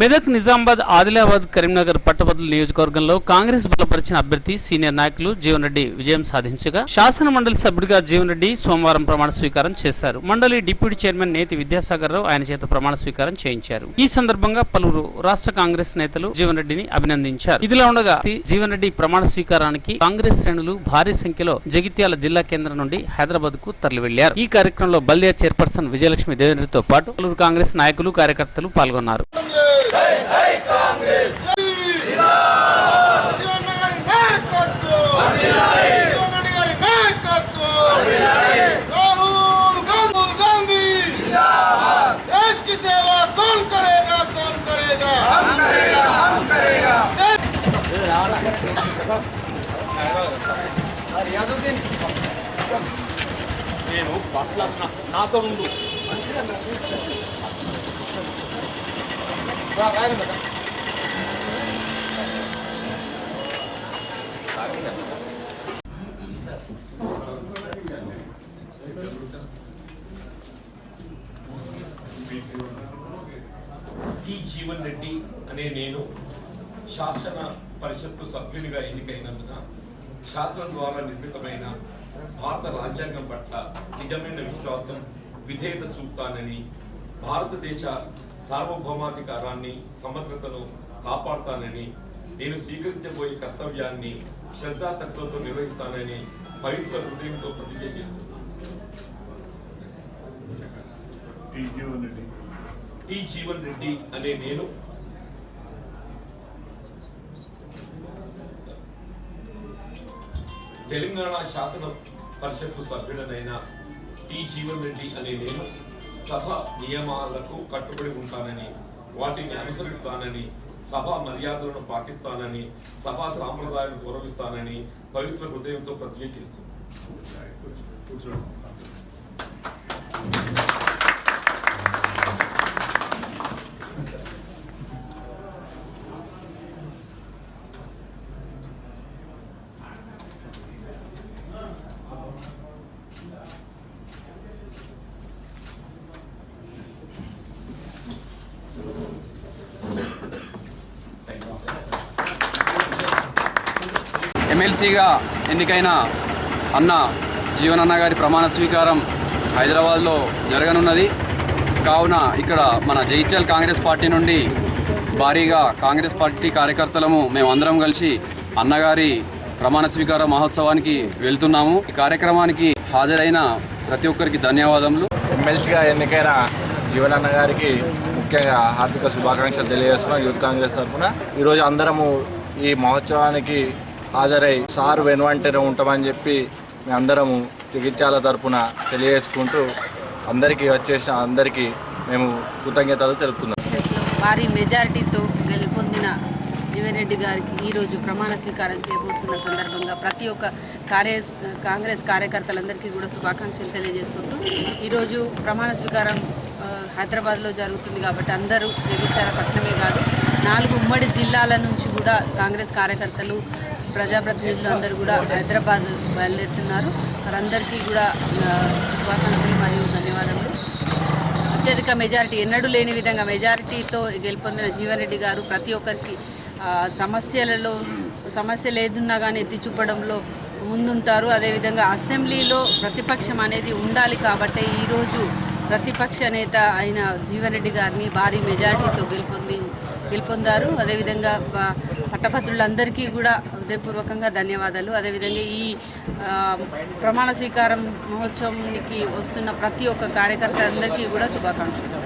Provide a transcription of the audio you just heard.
మెదక్ నిజామాబాద్ ఆదిలాబాద్ కరీంనగర్ పట్టభద్రుల నియోజకవర్గంలో కాంగ్రెస్ బలపరిచిన అభ్యర్థి సీనియర్ నాయకులు జీవన్ రెడ్డి విజయం సాధించగా శాసన మండలి సభ్యుడిగా జీవన్ రెడ్డి సోమవారం ప్రమాణ స్వీకారం చేశారు. మండలి డిప్యూటీ చైర్మన్ నేతి విద్యాసాగర్ రావు ఆయన చేత ప్రమాణ స్వీకారం చేయించారు. ఈ సందర్భంగా పలువురు రాష్ట్ర కాంగ్రెస్ నేతలు జీవన్ రెడ్డిని అభినందించారు. ఇదిలా ఉండగా జీవన్ రెడ్డి ప్రమాణ స్వీకారానికి కాంగ్రెస్ శ్రేణులు భారీ సంఖ్యలో జగిత్యాల జిల్లా కేంద్రం నుండి హైదరాబాద్కు తరలి వెళ్ళారు ఈ కార్యక్రమంలో బల్దియా చైర్పర్సన్ విజయలక్ష్మి దేవేంద్రతో పాటు పలువురు కాంగ్రెస్ నాయకులు కార్యకర్తలు పాల్గొన్నారు. రియాజుద్దీన్ నేను బస్సులో నాతో ఉండు మంచిదన్నా టి జీవన్ రెడ్డి అనే నేను శాసన పరిషత్తు సభ్యునిగా ఎన్నికైనందున శాసనం ద్వారా నిర్మితమైన భారత రాజ్యాంగం పట్ల నిజమైన విశ్వాసం విధేయత చూపుతానని భారతదేశ సార్వభౌమాధికారాన్ని సమగ్రతను కాపాడుతానని నేను స్వీకరించబోయే కర్తవ్యాన్ని శ్రద్ధాశక్తులతో నిర్వహిస్తానని పవిత్ర హృదయంతో ప్రతిజ్ఞ చేస్తున్నాను. టి జీవన్ రెడ్డి అనే నేను. తెలంగాణ శాసన పరిషత్తు సభ్యుడనైన టి జీవన్ రెడ్డి అనే నేను. సభ నియమాలకు కట్టుబడి ఉంటానని వాటిని అనుసరిస్తానని సభ మర్యాదలను పాటిస్తానని సభా సాంప్రదాయాలను గౌరవిస్తానని పవిత్ర హృదయంతో ప్రతిజ్ఞ చేస్తున్నాను ఎమ్మెల్సీగా ఎన్నికైన అన్న జీవనన్న గారి ప్రమాణ స్వీకారం హైదరాబాద్లో జరగనున్నది. కావున ఇక్కడ మన జైత్యాల్ కాంగ్రెస్ పార్టీ నుండి భారీగా కాంగ్రెస్ పార్టీ కార్యకర్తలము మేమందరం కలిసి అన్నగారి ప్రమాణ స్వీకార మహోత్సవానికి వెళ్తున్నాము. ఈ కార్యక్రమానికి హాజరైన ప్రతి ఒక్కరికి ధన్యవాదములు. ఎమ్మెల్సీగా ఎన్నికైన జీవనన్న గారికి ముఖ్యంగా హార్దిక శుభాకాంక్షలు తెలియజేస్తున్నాం యూత్ కాంగ్రెస్ తరఫున. ఈరోజు అందరము ఈ మహోత్సవానికి హాజరై సార్ వెనువంటనే ఉంటామని చెప్పి మేమందరము జగిత్యాల తరపున తెలియజేసుకుంటూ అందరికీ వచ్చేసిన అందరికీ మేము కృతజ్ఞతలు తెలుపుతున్నాం. భారీ మెజారిటీతో గెలుపొందిన జీవన్రెడ్డి గారికి ఈరోజు ప్రమాణ స్వీకారం చేయబోతున్న సందర్భంగా ప్రతి ఒక్క కార్య కాంగ్రెస్ కార్యకర్తలందరికీ కూడా శుభాకాంక్షలు తెలియజేసుకుంటూ ఈరోజు ప్రమాణ స్వీకారం హైదరాబాద్లో జరుగుతుంది కాబట్టి అందరూ జగిత్యాల పట్టణమే కాదు నాలుగు ఉమ్మడి జిల్లాల నుంచి కూడా కాంగ్రెస్ కార్యకర్తలు ప్రజాప్రతినిధులు అందరూ కూడా హైదరాబాద్ బయలుదేరుతున్నారు. వారందరికీ కూడా శుభాకాంక్షలు మరియు ధన్యవాదములు. అత్యధిక మెజారిటీ ఎన్నడూ లేని విధంగా మెజారిటీతో గెలుపొందిన జీవన్ రెడ్డి గారు ప్రతి ఒక్కరికి సమస్యలలో సమస్యలు ఏదున్నా కానీ ఎత్తి చూపడంలో ముందుంటారు. అదేవిధంగా అసెంబ్లీలో ప్రతిపక్షం అనేది ఉండాలి కాబట్టి ఈరోజు ప్రతిపక్ష నేత అయిన జీవన్రెడ్డి గారిని భారీ మెజారిటీతో గెలుపొంది గెలుపొందారు. అదేవిధంగా పట్టభద్రులందరికీ కూడా హృదయపూర్వకంగా ధన్యవాదాలు. అదేవిధంగా ఈ ప్రమాణ స్వీకారం మహోత్సవానికి వస్తున్న ప్రతి ఒక్క కార్యకర్త అందరికీ కూడా శుభాకాంక్షలు.